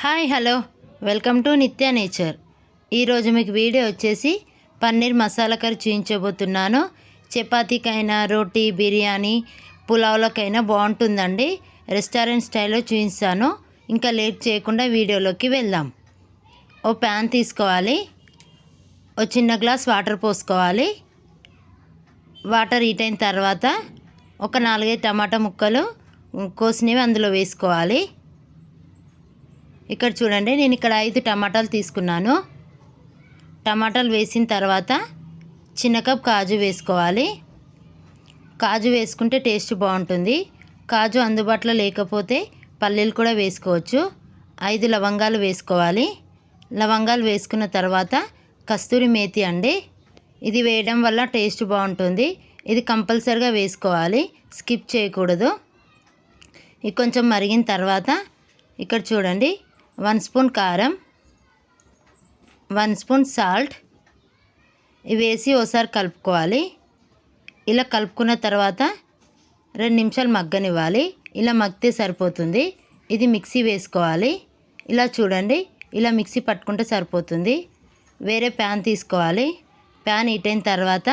Hi hello. Welcome to Nithya nature. ఈరోజు మీకు video వచ్చేసి పన్నీర్ మసాలా కర్రీ చూపించబోతున్నాను చపాతీకైనా రోటీ బిర్యానీ పులావ్లకైనా బాగుంటుందండి. రెస్టారెంట్ స్టైల్లో చూపిస్తాను ఇంకా లేట్ చేయకుండా వీడియోలోకి వెళ్దాం. ఓ ప్యాన్ తీసుకోవాలి. ఓ చిన్న గ్లాస్ వాటర్ పోసుకోవాలి. వాటర్ హీట్ అయిన తర్వాత ఒక నాలుగైదు టమాటా ముక్కలు కోసినవి అందులో వేసుకోవాలి. ఇక్కడ చూడండి నేను ఇక్కడ ఐదు టమాటాలు తీసుకున్నాను. టమాటాలు వేసిన తర్వాత చిన్న కప్ కాజు వేసుకోవాలి. కాజు వేసుకుంటే టేస్ట్ బాగుంటుంది. కాజు అందుబాటులో లేకపోతే పల్లీలు కూడా వేసుకోవచ్చు. ఐదు లవంగాలు వేసుకోవాలి. లవంగాలు వేసుకున్న తర్వాత కస్తూరి మేతి అండి. ఇది వేయడం వల్ల టేస్ట్ బాగుంటుంది. ఇది కంపల్సరిగా వేసుకోవాలి. స్కిప్ చేయకూడదు. ఇది కొంచెం మరిగిన తర్వాత ఇక్కడ చూడండి వన్ స్పూన్ కారం వన్ స్పూన్ సాల్ట్. ఇవి వేసి ఒకసారి కలుపుకోవాలి. ఇలా కలుపుకున్న తర్వాత రెండు నిమిషాలు మగ్గనివ్వాలి. ఇలా మగ్గితే సరిపోతుంది. ఇది మిక్సీ వేసుకోవాలి. ఇలా చూడండి. ఇలా మిక్సీ పట్టుకుంటే సరిపోతుంది. వేరే ప్యాన్ తీసుకోవాలి. ప్యాన్ హీట్ అయిన తర్వాత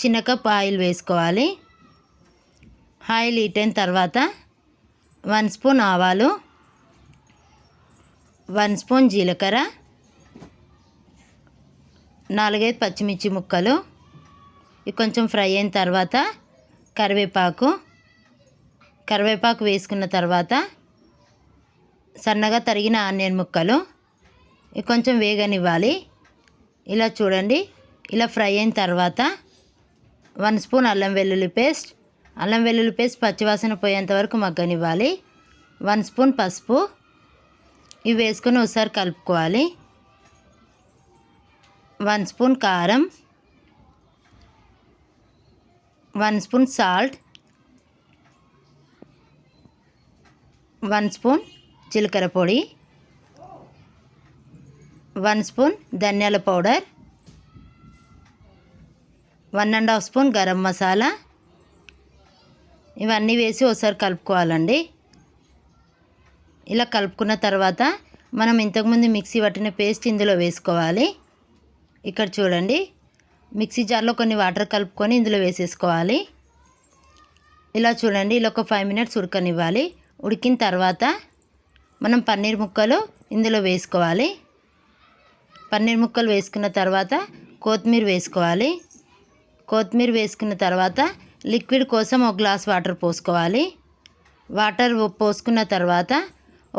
చిన్న కప్ ఆయిల్ వేసుకోవాలి. ఆయిల్ హీట్ అయిన తర్వాత వన్ స్పూన్ ఆవాలు వన్ స్పూన్ జీలకర్ర నాలుగైదు పచ్చిమిర్చి ముక్కలు ఇవి కొంచెం ఫ్రై అయిన తర్వాత కరివేపాకు కరివేపాకు వేసుకున్న తర్వాత సన్నగా తరిగిన ఆనియన్ ముక్కలు ఇవి కొంచెం వేగనివ్వాలి. ఇలా చూడండి ఇలా ఫ్రై అయిన తర్వాత వన్ స్పూన్ అల్లం వెల్లుల్లి పేస్ట్ అల్లం వెల్లుల్లి పేస్ట్ పచ్చివాసన పోయేంత వరకు మగ్గనివ్వాలి. వన్ స్పూన్ పసుపు ఇవి వేసుకొని ఒకసారి కలుపుకోవాలి. వన్ స్పూన్ కారం one spoon salt one spoon జీలకర్ర పొడి వన్ స్పూన్ ధనియాల powder one and half spoon garam masala. ఇవన్నీ వేసి ఒకసారి కలుపుకోవాలండి. ఇలా కలుపుకున్న తర్వాత మనం ఇంతకుముందు మిక్సీ పట్టిన పేస్ట్ ఇందులో వేసుకోవాలి. ఇక్కడ చూడండి. మిక్సీ జార్లో కొన్ని వాటర్ కలుపుకొని ఇందులో వేసేసుకోవాలి. ఇలా చూడండి. ఇలా ఒక ఫైవ్ మినిట్స్ ఉడకనివ్వాలి. ఉడికిన తర్వాత మనం పన్నీర్ ముక్కలు ఇందులో వేసుకోవాలి. పన్నీర్ ముక్కలు వేసుకున్న తర్వాత కొత్తిమీర వేసుకోవాలి. కొత్తిమీర వేసుకున్న తర్వాత లిక్విడ్ కోసం ఒక గ్లాస్ వాటర్ పోసుకోవాలి. వాటర్ పోసుకున్న తర్వాత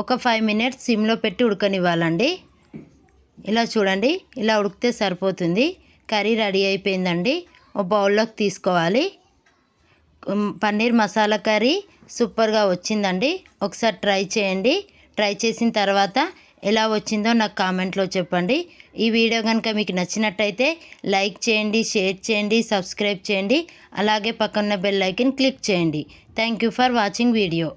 ఒక ఫైవ్ మినిట్స్ సిమ్లో పెట్టి ఉడకనివ్వాలండి. ఇలా చూడండి ఇలా ఉడికితే సరిపోతుంది. కర్రీ రెడీ అయిపోయిందండి. ఒక బౌల్లోకి తీసుకోవాలి. పన్నీర్ మసాలా కర్రీ సూపర్గా వచ్చిందండి. ఒకసారి ట్రై చేయండి. ట్రై చేసిన తర్వాత ఎలా వచ్చిందో నాకు కామెంట్లో చెప్పండి. ఈ వీడియో కనుక మీకు నచ్చినట్టయితే లైక్ చేయండి షేర్ చేయండి సబ్స్క్రైబ్ చేయండి. అలాగే పక్కన బెల్ ఐకన్ క్లిక్ చేయండి. Thank for watching video